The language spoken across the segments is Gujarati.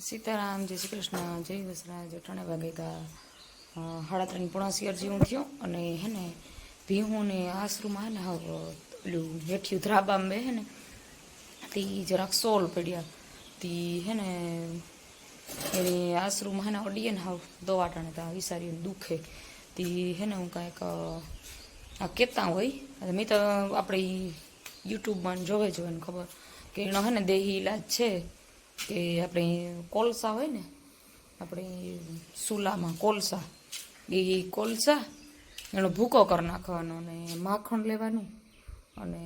સીતારામ, જય શ્રી કૃષ્ણ, જય વસરાજ અટાણે વાગે ગા સાડા ત્રણ પોણા હું થયો અને હે ને ભીહું ને આશરૂમાં ને હાવ પેલું હેઠિયું ધ્રાબામ બે હે ને, તી જરાક સોલ પડ્યા. તી હે ને એની આશરૂમાં હે ને અડીએ ને હાવ દવાટાણે તા વિસારીને દુખે. તી હે ને હું કાંઈક આ કહેતા હોય મેં તો આપણે યુટ્યુબમાં જોવે જોવે ખબર. કે એનો હે ને દેહી ઈલાજ છે. કે આપણે કોલસા હોય ને, આપણે સુલામાં કોલસા, એ કોલસા, એનો ભૂકો કરી નાખવાનો અને માખણ લેવાનું અને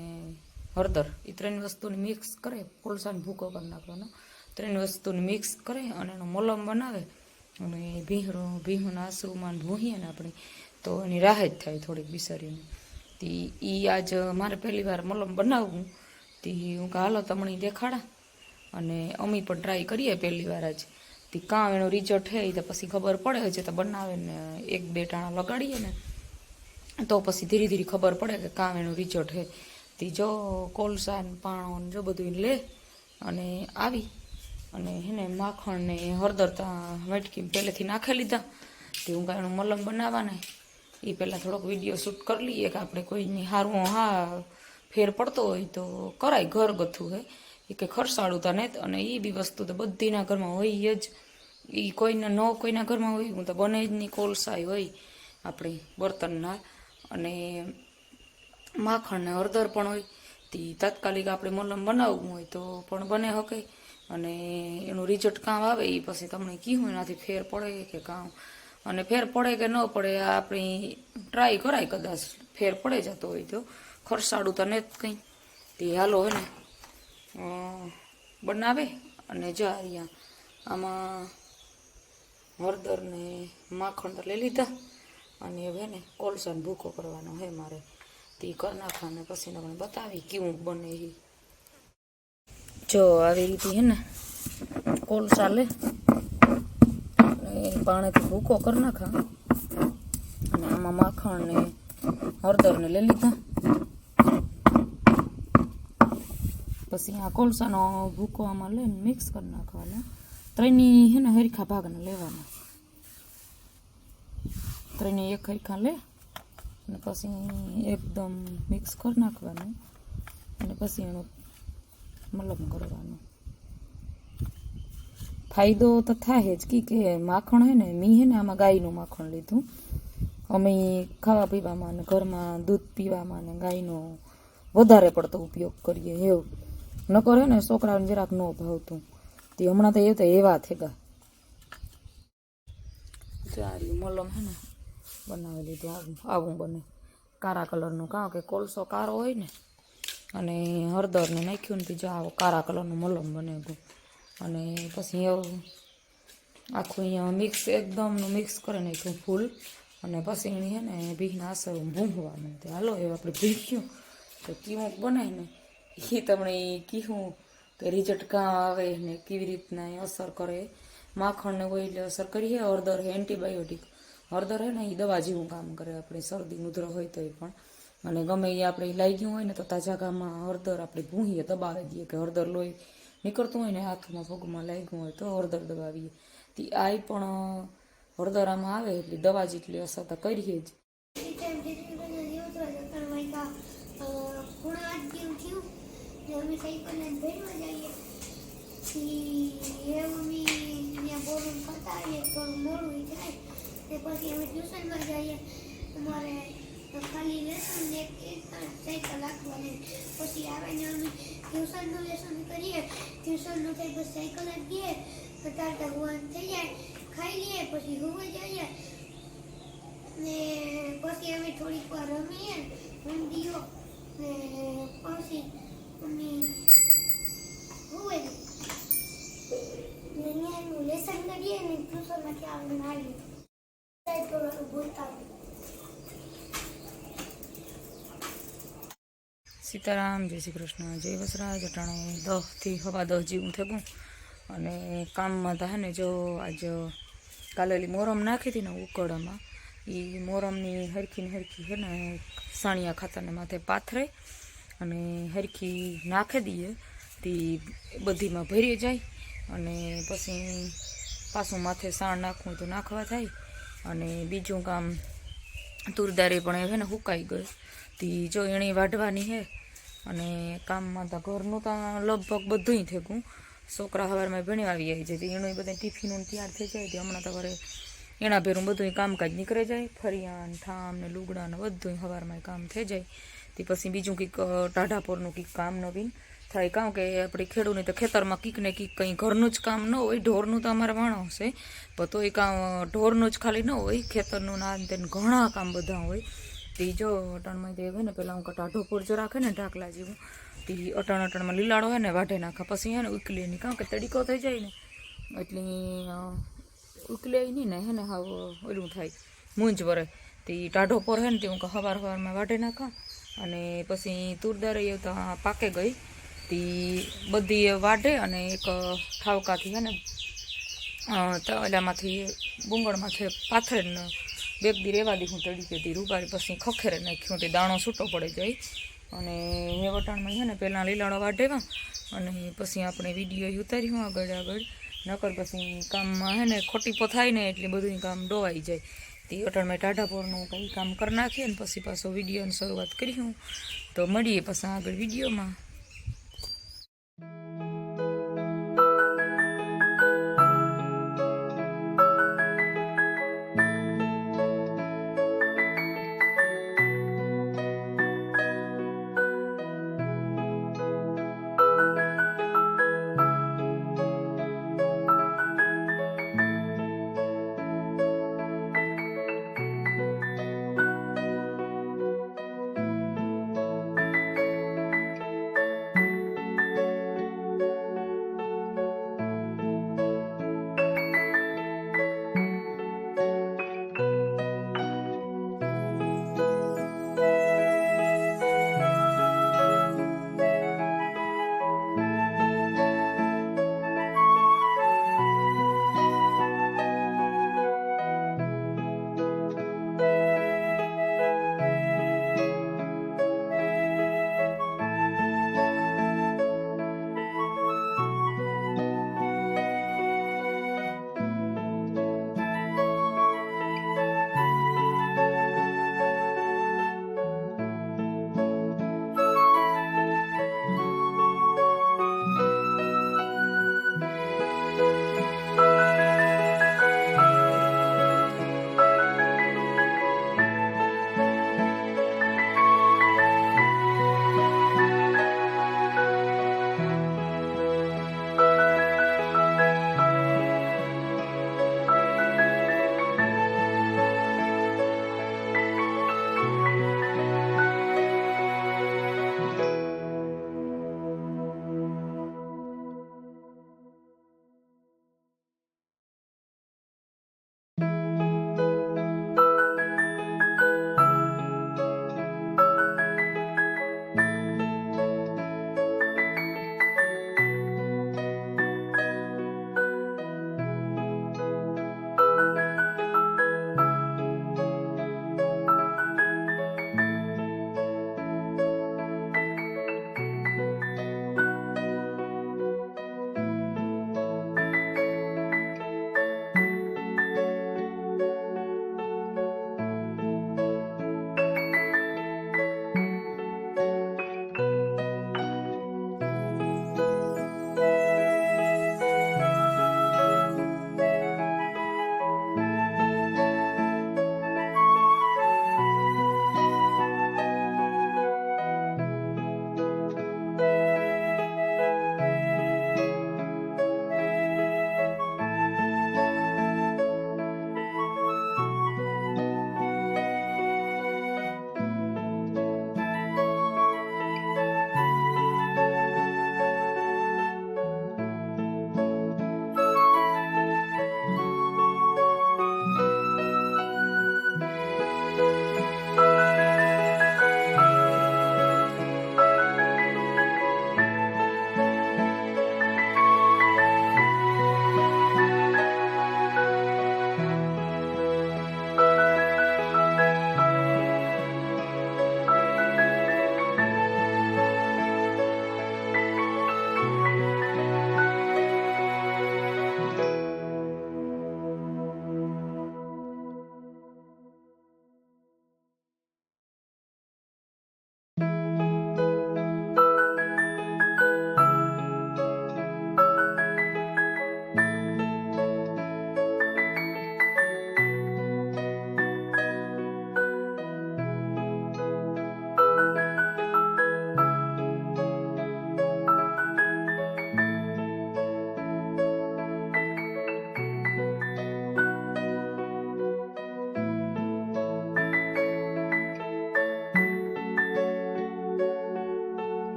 હળદર, એ ત્રણ વસ્તુને મિક્સ કરે, કોલસાને ભૂકો કરી નાખવાનો. ત્રણ વસ્તુને મિક્સ કરે અને એનો મલમ બનાવે અને ભીહણું ભીહુના આશરૂમાં ભૂહીએ ને આપણે તો એની રાહત થાય થોડીક બિસારીને તે એ આજ મારે પહેલી વાર મલમ બનાવવું તે હું કે, હાલો, તમને દેખાડા. અને અમે પણ ટ્રાય કરીએ પહેલી વાર જ. તે કાં એનો રિઝલ્ટ હે તો પછી ખબર પડે છે તો બનાવે ને એક બે ટાણા લગાડીએ ને, તો પછી ધીરે ધીરે ખબર પડે કે કાં એનો રિઝલ્ટ હે તે જો કોલસા ને પાણો ને જો બધું લે અને આવી. અને હેને માખણ ને હળદર મટકી પહેલેથી નાખી લીધા. તે હું કાંઈ એનું મલમ બનાવવાને. એ પહેલાં થોડોક વીડિયો શૂટ કરી લઈએ કે આપણે કોઈની હારું હા, ફેર પડતો હોય તો કરાય ઘરગથ્થું હે. એ કંઈ ખરસાડું તા નહીં અને એ બી વસ્તુ તો બધીના ઘરમાં હોય જ. એ કોઈના ન કોઈના ઘરમાં હોય, હું તો બને જ નહીં કોલસાય હોય આપણી બર્તનના. અને માખણ ને હળદર પણ હોય. તે તાત્કાલિક આપણે મલમ બનાવવું હોય તો પણ બને શકે અને એનું રિઝલ્ટ કામ આવે એ પછી તમને કીધું એનાથી ફેર પડે કે કામ અને ફેર પડે કે ન પડે આપણી ટ્રાય કરાય કદાચ. ફેર પડે જતો હોય તો. ખરસાડું તો ને જ કંઈ. તે હાલો હોય ને. બનાવે અને જો અહીંયા. આમાં હળદર ને માખણ લઈ લીધા. અને હવે ને કોલસાને ભૂકો કરવાનો હે મારે. તે કરી નાખવાને પછી તમને બતાવી કેવું બને એ જો આવી રીતે હે ને કોલસા લે. અને પાણીથી ભૂકો કરી નાખા. અને આમાં માખણ ને હળદર ને લઈ લીધા. પછી આ કોલસાનો ભૂકો આમાં લઈને મિક્સ કરી નાખવાનો. ત્રણની હે ને હરખા ભાગને લેવાના. ત્રણની એક હરખા લે અને પછી એકદમ મિક્સ કરી નાખવાનું અને પછી એનું મલમ કરવાનું. ફાયદો તો થાય જ કી માખણ હે ને, મી હે ને આમાં ગાયનું માખણ લીધું. અમે ખાવા પીવામાં ને ઘરમાં દૂધ પીવામાં ને ગાયનો વધારે પડતો ઉપયોગ કરીએ એવું. નકર હે ને છોકરાઓને જરાક ન ભાવતું. તે હમણાં તો એ તો એવા થેગા. સારી મલમ હે ને બનાવી લીધું આવું. આવું બને. કારા કલરનું કાં કે કોલસો કારો હોય ને અને હળદરને નાખ્યું ને જો આવો કાળા કલરનું મલમ બને ગયું. અને પછી એવું આખું અહીંયા મિક્સ એકદમનું મિક્સ કરી નાખ્યું ફૂલ. અને પછી એની હે ને ભીખના અસર ભૂંભવાનું હાલો એ આપણે ભીખ્યું તો કેવું બનાય ને એ તમને કીધું કે રિઝલ્ટ કાં આવે ને કેવી રીતના એ અસર કરે. માખણને કોઈ એટલે અસર કરીએ હળદર હે એન્ટીબાયોટિક હળદર હે ને એ દવા જેવું કામ કરે આપણે. શરદી ઉધરો હોય તો એ પણ. અને ગમે એ આપણે લાગ્યું હોય ને તો તાજા ગામમાં હળદર આપણે ભૂંહીએ, દબાવી દઈએ કે હળદર લોહી નીકળતું હોય ને હાથમાં પગમાં લાગ્યું હોય તો હળદર દબાવીએ. તે આ પણ હળદર આમાં આવે એટલે દવા જેટલી અસર તો કરીએ જ. પછી અમે ટ્યુશનમાં જઈએ અમારે ખાલી લેસન એક સાયકલ રાખવાની પછી આવીને અમે ટ્યુશનનું લેસન કરીએ ટ્યુશનનું થઈ બસ સાયકલ જ દઈએ તો તારતા હુવાનું થઈ જાય ખાઈ લઈએ પછી હોવા જઈએ ને પછી અમે થોડીક વાર રમીએ ઊંડીઓ ને પછી સીતારામ, જય શ્રી કૃષ્ણ, જય વસરાજ, અટાણે દસથી હવા દસ જેવું થયું અને કામમાં હે ને, જો આજ કાલેલી મોરમ નાખી હતી ને ઉકળામાં એ મોરમની હરખી ને હરખી છે ને, સાણિયા ખાતરને માથે પાથરે અને હરખી નાખી દઈએ, તે બધીમાં ભરી જાય અને પછી પાછું માથે સાણ નાખવું તો નાખવા થાય અને બીજું કામ તુરદારી પણ છે ને હુકાઈ ગયો. તી જો એણી વાઢવાની હે અને કામમાં તો ઘરનું તો લગભગ બધુંય થેકું છોકરા સવારમાં ભણી આવી જાય છે એનું બધા ટિફિનું તૈયાર થઈ જાય, તે હમણાં તો ઘરે એના ભેરું બધું કામકાજ નીકળી જાય, ફરિયાન, ઠામ ને લુગડા ને બધું સવારમાં કામ થઈ જાય. તે પછી બીજું કંઈક ટાઢાપોરનું કંઈક કામ નવીન થાય. કારણ કે આપણે ખેડૂને તો ખેતરમાં કંઈક ને કંઈક કંઈ ઘરનું જ કામ ન હોય, ઢોરનું તો અમારે વાણો હશે. પણ તો એ કામ ઢોરનું જ ખાલી ન હોય, ખેતરનું ના તેને ઘણા કામ બધા હોય. તે જો અટણમાં તે હોય ને પહેલાં હું ટાઢો પોર જો રાખે ને, ઢાકલા જેવું તે અટણ અટણમાં લીલાડો હોય ને, વાઢે નાખે. પછી એને ઉકલે નહીં. કારણ કે તડીકો થઈ જાય ને, એટલે ઉકલે નહીં ને, હે ને હા ઓલું થાય. મૂંઝ વરે. તે ટાઢો પર હે ને તે હું હવાર હવારમાં વાઢે નાખા અને પછી તુરદારે એ પાકે ગઈ. તે બધી વાઢે અને એક ઠાવકાથી હે ને ઓલામાંથી બુંગળમાંથી પાથરે બેગ દી રેવા દી હું તડીકે દી રૂપારી પછી ખખેરે નાખ્યું, તે દાણો છૂટો પડે જાય. અને એ વટાણમાં છે ને પહેલાં લીલાડો વાઢેવા અને પછી આપણે વીડિયો ઉતાર્યું આગળ આગળ. નકર પછી કામમાં હે ને ખોટી થાય ને એટલે બધું કામ ડોવાઈ જાય. તે વટાણમાં ટાઢાપોરનું કંઈ કામ કરી નાખીએ ને પછી પાછો વિડીયોની શરૂઆત કરી હું. તો મળીએ પછી આગળ વિડીયોમાં.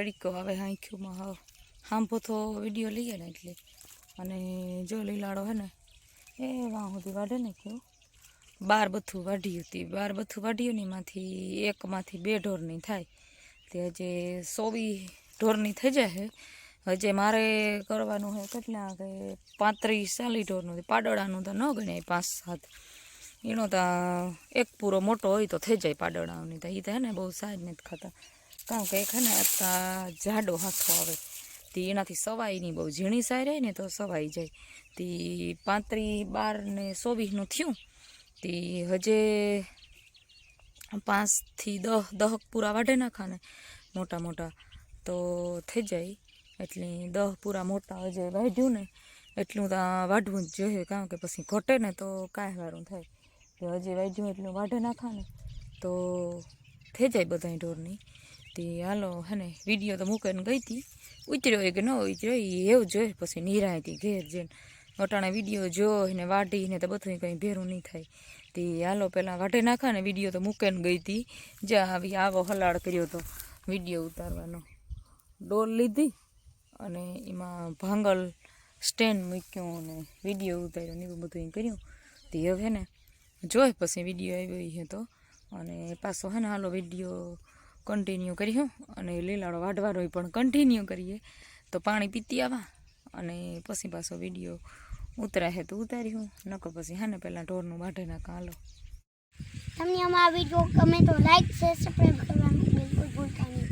તડીકો આવે આંખ્યુંમાં હા હાંભો તો વીડિયો લઈએ ને એટલે. અને જો લીલાડો હે ને, એ વાં સુધી વાઢે ને કેવું બાર બથું વાઢ્યું હતી બાર બથું વાઢ્યું ને એમાંથી એકમાંથી બે ઢોરની થાય. તે હજે સોવી ઢોરની થઈ જાય હજે મારે કરવાનું હોય કેટલા કે પાંત્રીસ ચાલીસ ઢોરનું. પાડોળાનું તો ન ગણાય પાંચ સાત. એનો તો એક પૂરો મોટો હોય તો થઈ જાય પાડોળાની તો. એ તો હે ને બહુ સાજ નથી ખાતા. કારણ કે હે ને જાડો હાથો આવે. તે એનાથી સવાઈની બહુ. ઝીણી સાઈ રહે ને તો સવાઈ જાય. તે પાંત્રી બાર ને ચોવીસનું થયું. તે હજે પાંચથી દહ દહક પૂરા વાઢે નાખા ને મોટા મોટા. તો થઈ જાય. એટલે દહ પૂરા મોટા હજે વાઢ્યું ને એટલું ત્યાં વાઢવું જ જોઈએ. કારણ કે પછી ઘટે ને તો કાંઈ વારું થાય. હજી વાઢ્યું એટલું વાઢે નાખા તો થઈ જાય બધાય ઢોરની. તે હાલો હે ને વીડિયો તો મૂકીને ગઈ હતી. ઉતર્યો કે ન ઉતર્યો એ એવું જોઈએ પછી નિરાયતી ઘેર જઈને. અટાણે વીડિયો જોઈને વાઢીને તો બધું કંઈ ભેરું નહીં થાય. તે હાલો પહેલાં વાઢે નાખા ને વીડિયો તો મૂકીને ગઈ હતી. જ્યાં આવી આવો હલાડ કર્યો તો વીડિયો ઉતારવાનો. ડોલ લીધી અને એમાં ભાંગલ સ્ટેન્ડ મૂક્યું અને વીડિયો ઉતાર્યો ને એવું બધું કર્યું. તે હવે ને જોઈ પછી વીડિયો આવ્યો એ તો. અને પાછો હે ને, હાલો વીડિયો કન્ટિન્યુ કર્યો અને લીલાડો વાઢવાનો પણ કન્ટિન્યુ કરીએ. તો પાણી પીતી આવા. અને પછી પાછો વીડિયો ઉતરાશે તો ઉતાર્યું નકો પછી હા ને પહેલાં ઢોરનું વાઢે ના કાલો તમને અમારો વીડિયો ગમે તો લાઈક શેર સબસ્ક્રાઈબ કરવાનું બિલકુલ ભૂલતા નહીં.